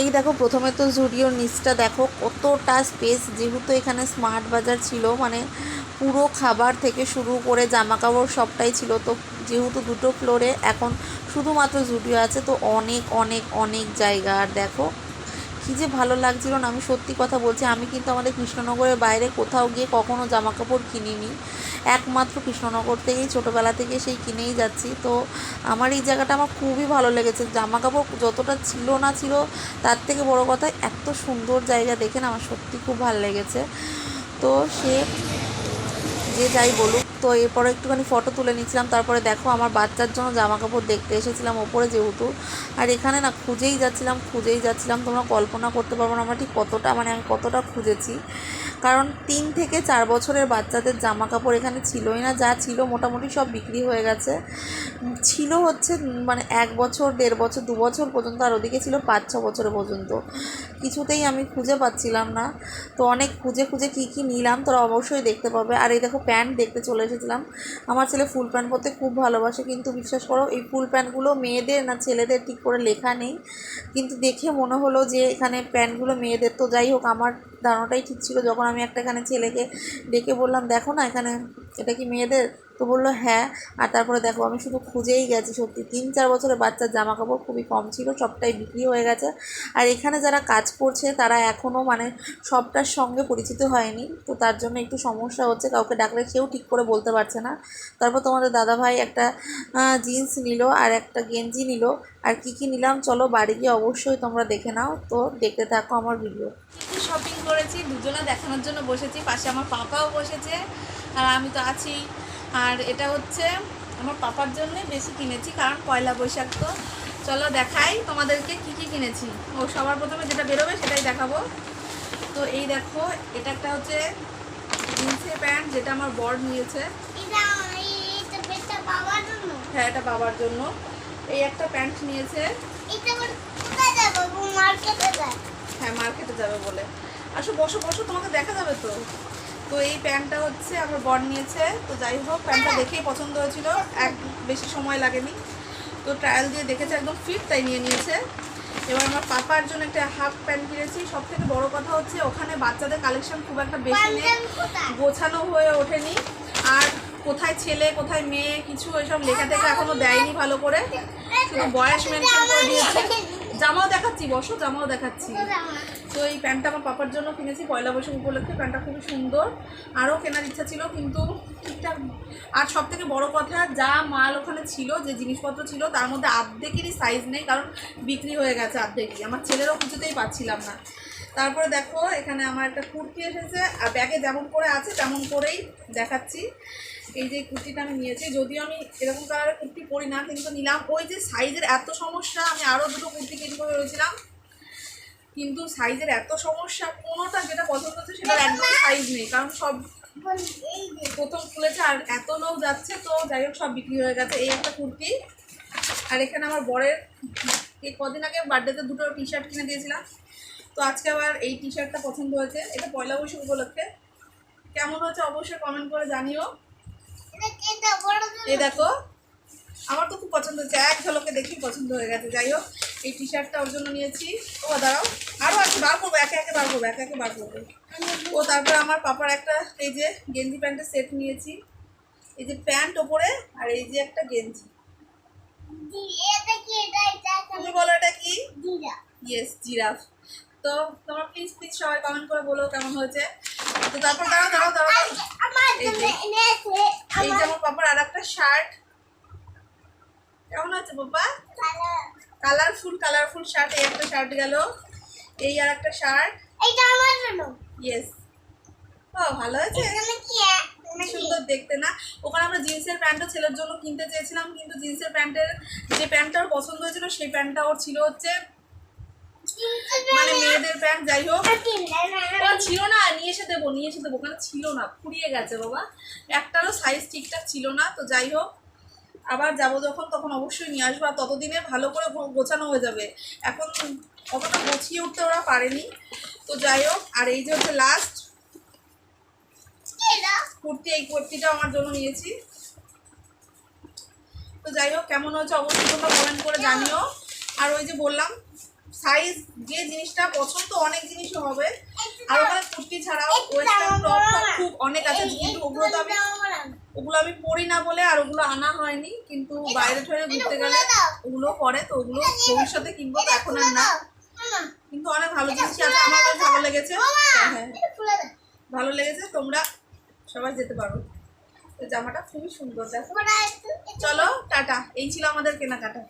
এই দেখো, প্রথমে তো জুডিওর নিচটা দেখো, কতটা স্পেস যেহেতু এখানে স্মার্ট বাজার ছিল মানে পুরো খাবার থেকে শুরু করে জামা কাপড় সবটাই ছিল, তো যেহেতু দুটো ফ্লোরে এখন শুধুমাত্র জুডিও আছে, তো অনেক অনেক অনেক জায়গা। আর দেখো, কী যে ভালো লাগছিল না, আমি সত্যি কথা বলছি, আমি কিন্তু আমাদের কৃষ্ণনগরের বাইরে কোথাও গিয়ে কখনো জামা কাপড় কিনিনি। একমাত্র কৃষ্ণনগর থেকেই, ছোটোবেলা থেকে সেই কিনেই যাচ্ছি। তো আমার এই জায়গাটা আমার খুবই ভালো লেগেছে। জামা কাপড় যতটা ছিল না ছিল, তার থেকে বড় কথা এত সুন্দর জায়গা দেখে না আমার সত্যি খুব ভালো লেগেছে। তো সে যে যাই বলুক, তো এরপরে একটুখানি ফটো তুলে নিচ্ছিলাম। তারপরে দেখো আমার বাচ্চার জন্য জামা কাপড় দেখতে এসেছিলাম ওপরে যেহেতু। আর এখানে না খুঁজেই যাচ্ছিলাম খুঁজেই যাচ্ছিলাম। তোমরা কল্পনা করতে পারব না আমরা ঠিক কতটা মানে আমি কতটা খুঁজেছি। কারণ তিন থেকে চার বছরের বাচ্চাদের জামা কাপড় এখানে ছিলই না, যা ছিল মোটামুটি সব বিক্রি হয়ে গেছে। ছিল হচ্ছে মানে এক বছর, দেড় বছর, দু বছর পর্যন্ত, আর ওদিকে ছিল পাঁচ, ছ বছর পর্যন্ত। কিছুতেই আমি খুঁজে পাচ্ছিলাম না। তো অনেক খুঁজে খুঁজে কী কী নিলাম তোরা অবশ্যই দেখতে পাবে। আর এই দেখো প্যান্ট দেখতে চলে এসেছিলাম। আমার ছেলে ফুল প্যান্ট পরতে খুব ভালোবাসে, কিন্তু বিশ্বাস করো, এই ফুল প্যান্টগুলো মেয়েদের না ছেলেদের ঠিক করে লেখা নেই। কিন্তু দেখে মনে হলো যে এখানে প্যান্টগুলো মেয়েদের, তো যাই হোক, আমার ধারণাটাই ঠিক ছিল। যখন আমি একটা এখানে ছেলেকে ডেকে বললাম, দেখো না এখানে, এটা কি মেয়েদের? তো বলল হ্যাঁ। আর তারপরে দেখো, আমি শুধু খুঁজেই গেছি সত্যি। তিন চার বছরের বাচ্চার জামা কাপড় খুবই কম ছিল, সবটাই বিক্রি হয়ে গেছে। আর এখানে যারা কাজ করছে, তারা এখনও মানে সবটার সঙ্গে পরিচিত হয়নি। তো তার জন্য একটু সমস্যা হচ্ছে, কাউকে ডাকলে কেউ ঠিক করে বলতে পারছে না। তারপর তোমাদের দাদাভাই একটা জিন্স নিল আর একটা গেঞ্জি নিল। আর কি কি নিলাম, চলো বাড়ি গিয়ে অবশ্যই তোমরা দেখে নাও। তো দেখতে থাকো আমার ভিডিও শপিং করেছি দুজনে দেখানোর জন্য বসেছি পাশে আমার পাপাও বসেছে আর আমি তো আছি। আর এটা হচ্ছে আমার পাপার জন্য বেশি কিনেছি কারণ পয়লা বৈশাখ তো। চলো দেখাই তোমাদেরকে কি কি কিনেছি। ও সবার প্রথমে যেটা বেরোবে সেটাই দেখাবো। তো এই দেখো এটা একটা হচ্ছে জিন্সের প্যান্ট যেটা আমার বর নিয়েছে। হ্যাঁ এটা বাবার জন্য। এই একটা প্যান্ট নিয়েছে এটা আবার কোথায় যাব মার্কেটে যায় হ্যাঁ মার্কেটে যাবে বলে। আসো বসো বসো তোমাকে দেখা যাবে তো। তো এই প্যান্টটা হচ্ছে আমার বর নিয়েছে। তো যাই হোক প্যান্টটা দেখেই পছন্দ হয়েছিল। এক বেশি সময় লাগেনি। তো ট্রায়াল দিয়ে দেখেছে একদম ফিট তাই নিয়ে নিয়েছে। এবার আমার পাপার জন্য একটা হাফ প্যান্ট কিনেছি। সব থেকে বড় কথা হচ্ছে ওখানে বাচ্চাদের কালেকশন খুব একটা বেশি নেই। গোছানো হয়ে ওঠেনি। আর কোথায় ছেলে কোথায় মেয়ে কিছু ওইসব লেখা থেকে এখনও দেয়নি ভালো করে। শুধু বয়স মেনশন করে দিয়েছে। জামাও দেখাচ্ছি বসো, জামাও দেখাচ্ছি। তো এই প্যান্টটা আমার পাপার জন্য কিনেছি, পয়লা বৈশাখ উপলক্ষে। প্যান্টটা খুবই সুন্দর। আরও কেনার ইচ্ছা ছিল, কিন্তু ঠিকঠাক আর সব থেকে বড়ো কথা, যা মাল ওখানে ছিল, যে জিনিসপত্র ছিল, তার মধ্যে আর্ধেকেরই সাইজ নেই, কারণ বিক্রি হয়ে গেছে আর্ধেকই। আমার ছেলেরও কিছুতেই পাচ্ছিলাম না। তারপরে দেখো, এখানে আমার একটা কুর্তি এসেছে, আর ব্যাগে যেমন করে আছে, তেমন করেই দেখাচ্ছি। এই যে কুর্তিটা আমি নিয়েছি, যদিও আমি এরকম কালারের কুর্তি পরি না, কিন্তু নিলাম। ওই যে সাইজের এত সমস্যা, আমি আরও দুটো কুর্তি কিনবো ভেবেছিলাম। কিন্তু সাইজের এত সমস্যা, কোনোটা যেটা পছন্দ হচ্ছে সেটার একদম সাইজ নেই, কারণ সব প্রথম খুলেছে আর এত লোক যাচ্ছে, তো যাই হোক, সব বিক্রি হয়ে গেছে এই একটা কুর্তি। আর এখানে আমার বরের কদিন আগে বার্থডেতে দুটো টি শার্ট কিনে দিয়েছিলাম। তো আজকে আবার এই টি শার্টটা পছন্দ হয়েছে। এটা পয়লা বৈশাখ উপলক্ষে। কেমন হয়েছে অবশ্যই কমেন্ট করে জানিও। এই দেখো আমার তো খুব পছন্দ হয়েছে। এক ঝলকে দেখি পছন্দ হয়ে গেছে। যাই হোক এই টি শার্টটা ওর জন্য নিয়েছি। ও দাঁড়াও। আরও আছে বার করব একে একে বার করব একে একে বার করব। ও তারপরে আমার পাপার একটা এই যে গেঞ্জি প্যান্টের সেট নিয়েছি। এই যে প্যান্ট ওপরে আর এই যে একটা গেঞ্জি। তুমি বলো এটা কি? Yes giraffe. তো তোমরা প্লিজ প্লিজ সবাই কমেন্ট করে বলো কেমন হয়েছে। তো তারপর দাঁড়াও দাঁড়াও দাঁড়াও এই জন্য যে। এনেছে এই যে আমার পাপার আর একটা শার্ট কেমন আছে কালার কালারফুল কালারফুল শার্ট এই একটা শার্ট গেল। এই আর একটা শার্ট এটা আমার জন্য। ইয়েস ও ভালো হয়েছে? সুন্দর দেখতে না? ওখানে আমরা জিন্সের প্যান্টও ছেলের জন্য কিনতে চেয়েছিলাম কিন্তু জিন্সের প্যান্টের যে প্যান্টটা ওর পছন্দ হয়েছিল সেই প্যান্টটা ওর ছিল হচ্ছে মানে মেয়েদের প্যান্ট যাই হোক। ছিল না, নিয়ে এসে দেবো, নিয়ে এসে দেবো। ওখানে ছিল না, ফুরিয়ে গেছে বাবা। একটারও সাইজ ঠিকঠাক ছিল না, তো যাই হোক। আবার যাব যখন, তখন অবশ্যই নিয়ে আসব। আর ততদিনে ভালো করে গোছানো হয়ে যাবে। এখন অতটা গুছিয়ে উঠতে ওরা পারেনি। তো যাই হোক, আর এই যে হচ্ছে লাস্ট কুর্তি, এই কুর্তিটা আমার জন্য নিয়েছি। তো যাই হোক, কেমন হয়েছে অবশ্যই তোমরা কমেন্ট করে জানিও। আর ওই যে বললাম সাইজ যে জিনিসটা পছন্দ অনেক জিনিসও হবে। আর ওখানে কুর্তি ছাড়াও ওয়েস্টার্ন টপ খুব অনেক আছে কিন্তু ওগুলো তো আমি ওগুলো আমি পরি না বলে আর ওগুলো আনা হয়নি কিন্তু বাইরে ঠরে ঘুরতে গেলে ওগুলো পরে তো ওগুলো ভবিষ্যতে কিনবো তো এখন আর না। কিন্তু অনেক ভালো জিনিস আছে আমার ভালো লেগেছে। হ্যাঁ হ্যাঁ। ভালো লেগেছে তোমরা সবাই যেতে পারো। তো জামাটা খুবই সুন্দর দেখো। চলো টাটা। এই ছিল আমাদের কেনাকাটা।